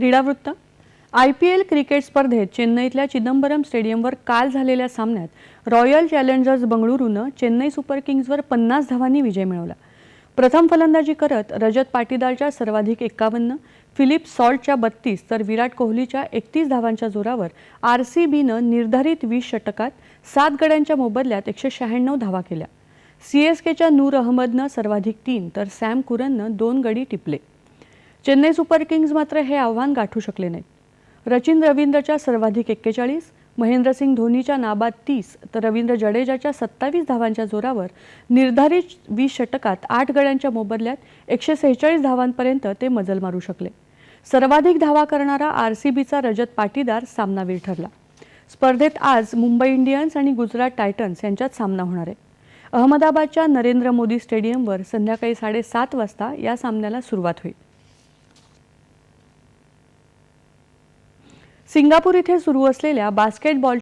क्रीडावृत्त. I P L cricket स्पर्धेत चेन्नईतल्या चिदंबरम स्टेडियमवर काल झालेल्या सामन्यात रॉयल चॅलेंजर्स बंगळुरूनं चेन्नई सुपर किंग्जवर पन्नास धावांनी विजय मिळवला. प्रथम फलंदाजी करत रजत पाटीदारच्या सर्वाधिक एक्कावन्न फिलिप सॉल्टच्या बत्तीस तर विराट कोहलीच्या एकतीस धावांच्या जोरावर आर सी बीनं निर्धारित वीस षटकात सात गड्यांच्या मोबदल्यात एकशे शहाण्णव धावा केल्या. सी एस केच्या नूर अहमदनं सर्वाधिक तीन तर सॅम कुरननं दोन गडी टिपले. चेन्नई सुपर किंग्ज मात्र हे आव्हान गाठू शकले नाहीत. रचिन रवींद्रच्या सर्वाधिक एक्केचाळीस महेंद्रसिंग धोनीच्या नाबाद तीस तर रवींद्र जडेजाच्या सत्तावीस धावांच्या जोरावर निर्धारित वीस षटकात आठ गड्यांच्या मोबदल्यात एकशे सेहेचाळीस धावांपर्यंत ते मजल मारू शकले. सर्वाधिक धावा करणारा आर सी बीचा रजत पाटीदार सामनावीर ठरला. स्पर्धेत आज मुंबई इंडियन्स आणि गुजरात टायटन्स यांच्यात सामना होणार आहे. अहमदाबादच्या नरेंद्र मोदी स्टेडियमवर संध्याकाळी साडेसात वाजता या सामन्याला सुरुवात होईल. सिंगापूर इथे सुरू असलेल्या बास्केटबॉल